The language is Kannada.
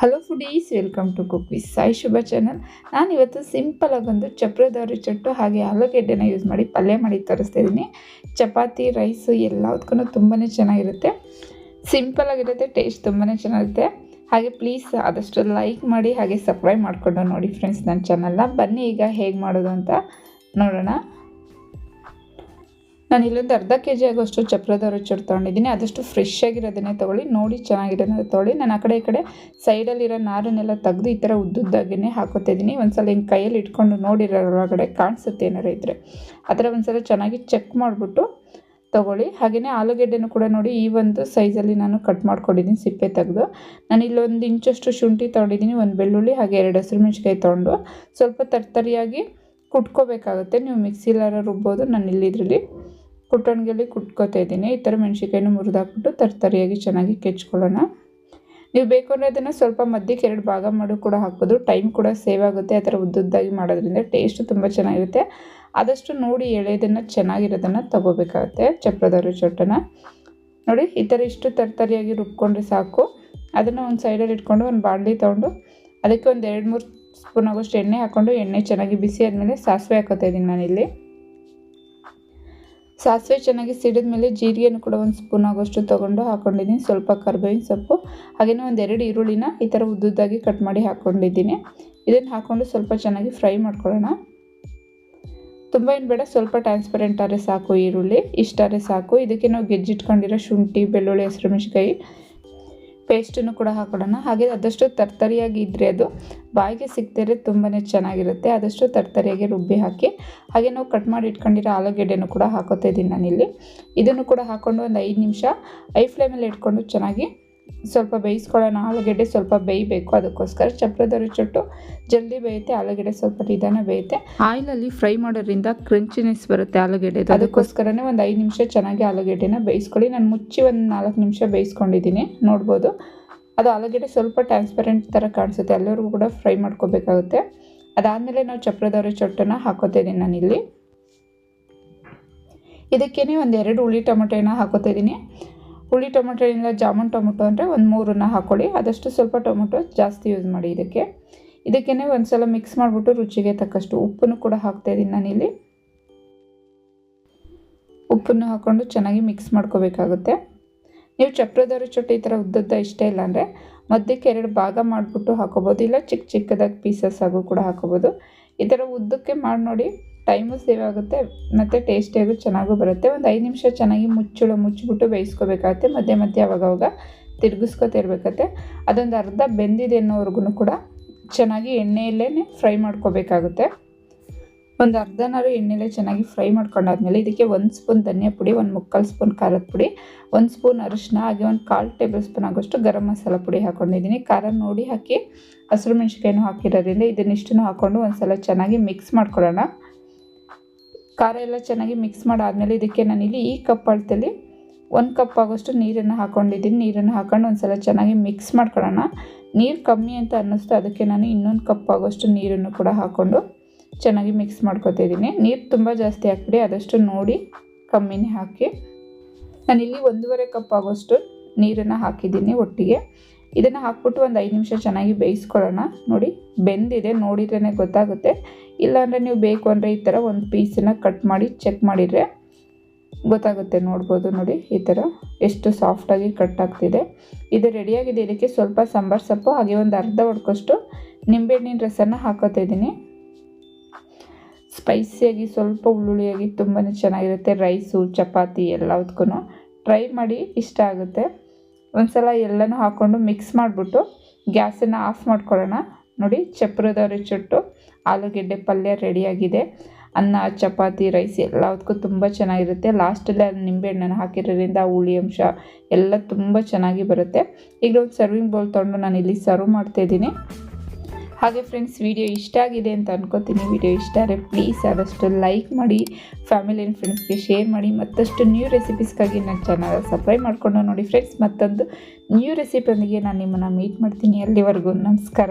Hello foodies welcome to cook with Sai Shubha channel ನಾನು ಇವತ್ತು ಸಿಂಪಲಾಗಿ ಒಂದು ಚಪ್ರದವರಿ ಚಟ್ಟು ಹಾಗೆ ಆಲೂಗೆಡ್ಡೆನ ಯೂಸ್ ಮಾಡಿ ಪಲ್ಯ ಮಾಡಿ ತೋರಿಸ್ತಾ ಚಪಾತಿ ರೈಸು ಎಲ್ಲದಕ್ಕೂ ತುಂಬಾ ಚೆನ್ನಾಗಿರುತ್ತೆ. ಸಿಂಪಲಾಗಿರುತ್ತೆ ಟೇಸ್ಟ್ ತುಂಬಾ ಚೆನ್ನಾಗಿರುತ್ತೆ. ಹಾಗೆ ಪ್ಲೀಸ್ ಆದಷ್ಟು ಲೈಕ್ ಮಾಡಿ ಹಾಗೆ ಸಬ್ಸ್ಕ್ರೈಬ್ ಮಾಡಿಕೊಂಡು ನೋಡಿ ಫ್ರೆಂಡ್ಸ್ ನನ್ನ ಚಾನಲ್ನ ಬನ್ನಿ ಈಗ ಹೇಗೆ ಮಾಡೋದು ಅಂತ ನೋಡೋಣ. ನಾನು ಇಲ್ಲೊಂದು ಅರ್ಧ ಕೆ ಜಿ ಆಗೋಷ್ಟು ಚಪ್ರದ ರುಚಿ ತೊಗೊಂಡಿದ್ದೀನಿ. ಅದಷ್ಟು ಫ್ರೆಶ್ ಆಗಿರೋದನ್ನೇ ತೊಗೊಳ್ಳಿ. ನೋಡಿ ಚೆನ್ನಾಗಿರೋದನ್ನ ತೊಗೊಳ್ಳಿ. ನಾನು ಆ ಕಡೆ ಈ ಕಡೆ ಸೈಡಲ್ಲಿರೋ ನಾರನ್ನೆಲ್ಲ ತೆಗೆದು ಈ ಥರ ಉದ್ದುದ್ದಾಗೇ ಹಾಕೋತಾ ಇದ್ದೀನಿ. ಒಂದ್ಸಲ ಹಿಂಗೆ ಕೈಯಲ್ಲಿ ಇಟ್ಕೊಂಡು ನೋಡಿರೋ ಒಳಗಡೆ ಕಾಣಿಸುತ್ತೆ ಏನಾರು ಇದ್ದರೆ ಆ ಥರ ಒಂದ್ಸಲ ಚೆನ್ನಾಗಿ ಚೆಕ್ ಮಾಡಿಬಿಟ್ಟು ತೊಗೊಳ್ಳಿ. ಹಾಗೆಯೇ ಆಲೂಗೆಡ್ಡೆನೂ ಕೂಡ ನೋಡಿ ಈ ಒಂದು ಸೈಜಲ್ಲಿ ನಾನು ಕಟ್ ಮಾಡ್ಕೊಂಡಿದ್ದೀನಿ ಸಿಪ್ಪೆ ತೆಗೆದು. ನಾನು ಇಲ್ಲೊಂದು ಇಂಚಷ್ಟು ಶುಂಠಿ ತೊಗೊಂಡಿದ್ದೀನಿ, ಒಂದು ಬೆಳ್ಳುಳ್ಳಿ ಹಾಗೆ ಎರಡು ಹಸಿರು ಮೆಣಸಿಕಾಯಿ ತೊಗೊಂಡು. ಸ್ವಲ್ಪ ತರ್ತರಿಯಾಗಿ ಕುಟ್ಕೋಬೇಕಾಗುತ್ತೆ. ನೀವು ಮಿಕ್ಸಿಲಾರ ರುಬ್ಬೋದು. ನಾನು ಇಲ್ಲಿದ್ರಲ್ಲಿ ಕುಟ್ಟಣಿಗೆಯಲ್ಲಿ ಕುಟ್ಕೋತಾ ಇದ್ದೀನಿ. ಈ ಥರ ಮೆಣಸಿಕಾಯಿನ ಮುರಿದಾಕ್ಬಿಟ್ಟು ತರ್ತರಿಯಾಗಿ ಚೆನ್ನಾಗಿ ಕೆಚ್ಕೊಳ್ಳೋಣ. ನೀವು ಬೇಕು ಅಂದರೆ ಅದನ್ನು ಸ್ವಲ್ಪ ಮಧ್ಯಕ್ಕೆ ಎರಡು ಭಾಗ ಮಾಡು ಕೂಡ ಹಾಕ್ಬೋದು. ಟೈಮ್ ಕೂಡ ಸೇವ್ ಆಗುತ್ತೆ. ಆ ಥರ ಉದ್ದುದ್ದಾಗಿ ಮಾಡೋದ್ರಿಂದ ಟೇಸ್ಟು ತುಂಬ ಚೆನ್ನಾಗಿರುತ್ತೆ. ಆದಷ್ಟು ನೋಡಿ ಎಳೆಯೋದನ್ನು ಚೆನ್ನಾಗಿರೋದನ್ನು ತೊಗೋಬೇಕಾಗುತ್ತೆ ಚಪ್ರದವ್ರ ಚೊಟ್ಟನ ನೋಡಿ, ಈ ಥರ ಇಷ್ಟು ತರ್ತರಿಯಾಗಿ ರುಬ್ಕೊಂಡ್ರೆ ಸಾಕು. ಅದನ್ನು ಒಂದು ಸೈಡಲ್ಲಿ ಇಟ್ಕೊಂಡು ಒಂದು ಬಾಣಲಿ ತೊಗೊಂಡು ಅದಕ್ಕೆ ಒಂದು ಎರಡು ಮೂರು ಸ್ಪೂನ್ ಆಗೋಷ್ಟು ಎಣ್ಣೆ ಹಾಕ್ಕೊಂಡು ಎಣ್ಣೆ ಚೆನ್ನಾಗಿ ಬಿಸಿ ಆದಮೇಲೆ ಸಾಸಿವೆ ಹಾಕೋತಾ ಇದ್ದೀನಿ ನಾನಿಲ್ಲಿ. ಸಾಸಿವೆ ಚೆನ್ನಾಗಿ ಸಿಡಿದ ಮೇಲೆ ಜೀರಿಗೆನೂ ಕೂಡ ಒಂದು ಸ್ಪೂನ್ ಆಗೋಷ್ಟು ತೊಗೊಂಡು ಹಾಕ್ಕೊಂಡಿದ್ದೀನಿ ಸ್ವಲ್ಪ ಕರ್ಬೇವಿನ ಸೊಪ್ಪು ಹಾಗೆಯೇ ಒಂದು ಎರಡು ಈರುಳ್ಳಿನ ಈ ಥರ ಉದ್ದುದ್ದಾಗಿ ಕಟ್ ಮಾಡಿ ಹಾಕ್ಕೊಂಡಿದ್ದೀನಿ ಇದನ್ನು ಹಾಕ್ಕೊಂಡು ಸ್ವಲ್ಪ ಚೆನ್ನಾಗಿ ಫ್ರೈ ಮಾಡ್ಕೊಳ್ಳೋಣ. ತುಂಬ ಏನು ಬೇಡ, ಸ್ವಲ್ಪ ಟ್ರಾನ್ಸ್ಪರೆಂಟ್ ಆದರೆ ಸಾಕು ಈರುಳ್ಳಿ, ಇಷ್ಟಾದರೆ ಸಾಕು. ಇದಕ್ಕೆ ನಾವು ಗೆಜ್ಜಿಟ್ಕೊಂಡಿರೋ ಶುಂಠಿ, ಬೆಳ್ಳುಳ್ಳಿ, ಹಸಿರು ಮೆಣಸಿಕಾಯಿ ಪೇಸ್ಟನ್ನು ಕೂಡ ಹಾಕೊಳ್ಳೋಣ ಹಾಗೆ ಆದಷ್ಟು ತರ್ತರಿಯಾಗಿ ಇದ್ದರೆ ಅದು ಬಾಯಿಗೆ ಸಿಗ್ತಿದ್ರೆ ತುಂಬಾ ಚೆನ್ನಾಗಿರುತ್ತೆ. ಆದಷ್ಟು ತರ್ತರಿಯಾಗಿ ರುಬ್ಬಿ ಹಾಕಿ, ಹಾಗೆ ನಾವು ಕಟ್ ಮಾಡಿ ಇಟ್ಕೊಂಡಿರೋ ಆಲೂಗೆಡ್ಡೆನೂ ಕೂಡ ಹಾಕೋತಾ ಇದ್ದೀನಿ ನಾನಿಲ್ಲಿ. ಇದನ್ನು ಕೂಡ ಹಾಕ್ಕೊಂಡು ಒಂದು ಐದು ನಿಮಿಷ ಐ ಫ್ಲೇಮಲ್ಲಿ ಇಟ್ಕೊಂಡು ಚೆನ್ನಾಗಿ ಸ್ವಲ್ಪ ಬೇಯಿಸ್ಕೊಳ್ಳೋಣ. ಆಲೂಗಡ್ಡೆ ಸ್ವಲ್ಪ ಬೇಯಬೇಕು. ಅದಕ್ಕೋಸ್ಕರ ಚಪ್ರದ ರುಚಿಟ್ಟು ಜಲ್ದಿ ಬೇಯುತ್ತೆ. ಆಲೂಗಡ್ಡೆ ಸ್ವಲ್ಪ ನಿಧಾನ ಬೇಯುತ್ತೆ. ಆಯಿಲಲ್ಲಿ ಫ್ರೈ ಮಾಡೋದ್ರಿಂದ ಕ್ರಂಚಿನೆಸ್ ಬರುತ್ತೆ ಆಲೂಗಡ್ಡೆ. ಅದಕ್ಕೋಸ್ಕರನೇ ಒಂದು ಐದು ನಿಮಿಷ ಚೆನ್ನಾಗಿ ಆಲೂಗಡ್ಡೆನ ಬೇಯಿಸ್ಕೊಳ್ಳಿ. ನಾನು ಮುಚ್ಚಿ ಒಂದು ನಾಲ್ಕು ನಿಮಿಷ ಬೇಯಿಸ್ಕೊಂಡಿದ್ದೀನಿ. ನೋಡ್ಬೋದು. ಅದು ಆಲೂಗೆಡ್ಡೆ ಸ್ವಲ್ಪ ಟ್ರಾನ್ಸ್ಪರೆಂಟ್ ಥರ ಕಾಣಿಸುತ್ತೆ. ಎಲ್ಲರಿಗೂ ಕೂಡ ಫ್ರೈ ಮಾಡ್ಕೋಬೇಕಾಗುತ್ತೆ. ಅದಾದಮೇಲೆ ನಾವು ಚಪ್ರದವರೆ ಚೊಟ್ಟನ್ನು ಹಾಕೋತಿದ್ದೀನಿ ನಾನಿಲ್ಲಿ. ಇದಕ್ಕೇ ಒಂದು ಎರಡು ಹುಳಿ ಟೊಮೆಟೊನ ಹಾಕೋತಾ ಹುಳಿ ಇಲ್ಲ ಜಾಮೂನ್ ಟೊಮೊಟೊ ಅಂದರೆ ಒಂದು ಮೂರನ್ನ ಹಾಕ್ಕೊಳ್ಳಿ ಆದಷ್ಟು ಸ್ವಲ್ಪ ಟೊಮೊಟೊ ಜಾಸ್ತಿ ಯೂಸ್ ಮಾಡಿ ಇದಕ್ಕೆ. ಇದಕ್ಕೇ ಒಂದು ಸಲ ಮಿಕ್ಸ್ ಮಾಡಿಬಿಟ್ಟು ರುಚಿಗೆ ತಕ್ಕಷ್ಟು ಉಪ್ಪನ್ನು ಕೂಡ ಹಾಕ್ತಾಯಿದ್ದೀನಿ ನಾನಿಲ್ಲಿ. ಉಪ್ಪನ್ನು ಹಾಕ್ಕೊಂಡು ಚೆನ್ನಾಗಿ ಮಿಕ್ಸ್ ಮಾಡ್ಕೋಬೇಕಾಗುತ್ತೆ. ನೀವು ಚಪ್ರದವ್ರ ಚೊಟ್ಟೆ ಈ ಥರ ಉದ್ದದ್ದ ಇಷ್ಟ ಇಲ್ಲ ಅಂದರೆ ಮಧ್ಯಕ್ಕೆ ಎರಡು ಭಾಗ ಮಾಡಿಬಿಟ್ಟು ಹಾಕೋಬೋದು. ಇಲ್ಲ ಚಿಕ್ಕ ಚಿಕ್ಕದಾಗಿ ಪೀಸಸ್ ಆಗೂ ಕೂಡ ಹಾಕೋಬೋದು. ಈ ಥರ ಉದ್ದಕ್ಕೆ ಮಾಡಿ ನೋಡಿ ಟೈಮು ಸೇವ್ ಆಗುತ್ತೆ, ಮತ್ತು ಟೇಸ್ಟಿಯಾಗೂ ಚೆನ್ನಾಗೂ ಬರುತ್ತೆ. ಒಂದು ಐದು ನಿಮಿಷ ಚೆನ್ನಾಗಿ ಮುಚ್ಚಳ ಮುಚ್ಚಿಬಿಟ್ಟು ಬೇಯಿಸ್ಕೋಬೇಕಾಗತ್ತೆ. ಮಧ್ಯೆ ಮಧ್ಯೆ ಅವಾಗವಾಗ ತಿರುಗಿಸ್ಕೊತಾ ಇರಬೇಕತ್ತೆ ಅದೊಂದು ಅರ್ಧ ಬೆಂದಿದೆ ಅನ್ನೋವರೆಗೂ ಕೂಡ ಚೆನ್ನಾಗಿ ಎಣ್ಣೆಯಲ್ಲೇ ಫ್ರೈ ಮಾಡ್ಕೋಬೇಕಾಗುತ್ತೆ. ಒಂದು ಅರ್ಧನಾರು ಎಣ್ಣೆಲೇ ಚೆನ್ನಾಗಿ ಫ್ರೈ ಮಾಡ್ಕೊಂಡಾದ್ಮೇಲೆ ಇದಕ್ಕೆ ಒಂದು ಸ್ಪೂನ್ ಧನಿಯಾ ಪುಡಿ, ಒಂದು ಮುಕ್ಕಾಲು ಸ್ಪೂನ್ ಖಾರದ ಪುಡಿ, ಒಂದು ಸ್ಪೂನ್ ಅರಿಶಿನ, ಹಾಗೆ ಒಂದು ಕಾಲು ಟೇಬಲ್ ಸ್ಪೂನ್ ಆಗೋಷ್ಟು ಗರಂ ಮಸಾಲ ಪುಡಿ ಹಾಕ್ಕೊಂಡಿದ್ದೀನಿ ಖಾರ ನೋಡಿ ಹಾಕಿ, ಹಸಿರು ಮೆಣಸಿಕಾಯಿನೂ ಹಾಕಿರೋದ್ರಿಂದ ಇದನ್ನಿಷ್ಟನ್ನು ಹಾಕ್ಕೊಂಡು ಒಂದು ಸಲ ಚೆನ್ನಾಗಿ ಮಿಕ್ಸ್ ಮಾಡ್ಕೊಳ್ಳೋಣ. ಖಾರ ಎಲ್ಲ ಚೆನ್ನಾಗಿ ಮಿಕ್ಸ್ ಮಾಡಾದಮೇಲೆ ಇದಕ್ಕೆ ನಾನಿಲ್ಲಿ ಈ ಕಪ್ ಅಳತೆಯಲ್ಲಿ ಒಂದು ಕಪ್ ಆಗೋಷ್ಟು ನೀರನ್ನು ಹಾಕ್ಕೊಂಡಿದ್ದೀನಿ ನೀರನ್ನು ಹಾಕೊಂಡು ಒಂದು ಸಲ ಚೆನ್ನಾಗಿ ಮಿಕ್ಸ್ ಮಾಡ್ಕೊಳ್ಳೋಣ. ನೀರು ಕಮ್ಮಿ ಅಂತ ಅನ್ನಿಸ್ತು ಅದಕ್ಕೆ ನಾನು ಇನ್ನೊಂದು ಕಪ್ ಆಗೋಷ್ಟು ನೀರನ್ನು ಕೂಡ ಹಾಕ್ಕೊಂಡು ಚೆನ್ನಾಗಿ ಮಿಕ್ಸ್ ಮಾಡ್ಕೋತಿದ್ದೀನಿ ನೀರು ತುಂಬ ಜಾಸ್ತಿ ಹಾಕ್ಬಿಡಿ. ಆದಷ್ಟು ನೋಡಿ ಕಮ್ಮಿನೇ ಹಾಕಿ. ನಾನಿಲ್ಲಿ ಒಂದೂವರೆ ಕಪ್ ಆಗೋಷ್ಟು ನೀರನ್ನು ಹಾಕಿದ್ದೀನಿ ಒಟ್ಟಿಗೆ. ಇದನ್ನು ಹಾಕ್ಬಿಟ್ಟು ಒಂದು ಐದು ನಿಮಿಷ ಚೆನ್ನಾಗಿ ಬೇಯಿಸ್ಕೊಳ್ಳೋಣ. ನೋಡಿ ಬೆಂದಿದೆ. ನೋಡಿದ್ರೇ ಗೊತ್ತಾಗುತ್ತೆ. ಇಲ್ಲಾಂದರೆ ನೀವು ಬೇಕು ಅಂದರೆ ಈ ಥರ ಒಂದು ಪೀಸನ್ನು ಕಟ್ ಮಾಡಿ ಚೆಕ್ ಮಾಡಿದರೆ ಗೊತ್ತಾಗುತ್ತೆ, ನೋಡ್ಬೋದು ನೋಡಿ ಈ ಥರ ಎಷ್ಟು ಸಾಫ್ಟಾಗಿ ಕಟ್ ಆಗ್ತಿದೆ. ಇದು ರೆಡಿಯಾಗಿದೆ ಇದಕ್ಕೆ ಸ್ವಲ್ಪ ಸಾಂಬಾರು ಸೊಪ್ಪು, ಹಾಗೆ ಒಂದು ಅರ್ಧ ಹೊಡ್ಕೊಷ್ಟು ನಿಂಬೆಹಣ್ಣಿನ ರಸನ ಹಾಕೋತಾ ಇದ್ದೀನಿ. ಸ್ಪೈಸಿಯಾಗಿ, ಸ್ವಲ್ಪ ಉಳ್ಳುಳಿಯಾಗಿ ತುಂಬಾ ಚೆನ್ನಾಗಿರುತ್ತೆ, ರೈಸು, ಚಪಾತಿ ಎಲ್ಲದಕ್ಕೂ ಟ್ರೈ ಮಾಡಿ, ಇಷ್ಟ ಆಗುತ್ತೆ. ಒಂದು ಸಲ ಎಲ್ಲನೂ ಹಾಕ್ಕೊಂಡು ಮಿಕ್ಸ್ ಮಾಡಿಬಿಟ್ಟು ಗ್ಯಾಸನ್ನು ಆಫ್ ಮಾಡ್ಕೊಳ್ಳೋಣ. ನೋಡಿ ಚಪ್ರದವ್ರೆ ಚುಟ್ಟು, ಆಲೂಗೆಡ್ಡೆ ಪಲ್ಯ ರೆಡಿಯಾಗಿದೆ. ಅನ್ನ, ಚಪಾತಿ, ರೈಸ್ ಎಲ್ಲದಕ್ಕೂ ತುಂಬ ಚೆನ್ನಾಗಿರುತ್ತೆ. ಲಾಸ್ಟಲ್ಲಿ ಅಲ್ಲಿ ನಿಂಬೆಹಣ್ಣನ್ನು ಹಾಕಿರೋದ್ರಿಂದ ಹುಳಿ ಅಂಶ ಎಲ್ಲ ತುಂಬ ಚೆನ್ನಾಗಿ ಬರುತ್ತೆ. ಈಗ ಒಂದು ಸರ್ವಿಂಗ್ ಬೌಲ್ ತೊಗೊಂಡು ನಾನು ಇಲ್ಲಿ ಸರ್ವ್ ಮಾಡ್ತಾಯಿದ್ದೀನಿ ಹಾಗೆ ಫ್ರೆಂಡ್ಸ್ ವಿಡಿಯೋ ಇಷ್ಟ ಆಗಿದೆ ಅಂತ ಅನ್ಕೋತೀನಿ. ವಿಡಿಯೋ ಇಷ್ಟ ಆದರೆ ಪ್ಲೀಸ್ ಆದಷ್ಟು ಲೈಕ್ ಮಾಡಿ ಫ್ಯಾಮಿಲಿ ಆ್ಯಂಡ್ ಫ್ರೆಂಡ್ಸ್ಗೆ ಶೇರ್ ಮಾಡಿ, ಮತ್ತಷ್ಟು ನ್ಯೂ ರೆಸಿಪೀಸ್ಗಾಗಿ ನನ್ನ ಚಾನಲ್ ಸಬ್ಸ್ಕ್ರೈಬ್ ಮಾಡಿಕೊಂಡು ನೋಡಿ ಫ್ರೆಂಡ್ಸ್ ಮತ್ತೊಂದು ನ್ಯೂ ರೆಸಿಪಿಯೊಂದಿಗೆ ನಾನು ನಿಮ್ಮನ್ನು ಮೀಟ್ ಮಾಡ್ತೀನಿ. ಅಲ್ಲಿವರೆಗೂ ನಮಸ್ಕಾರ.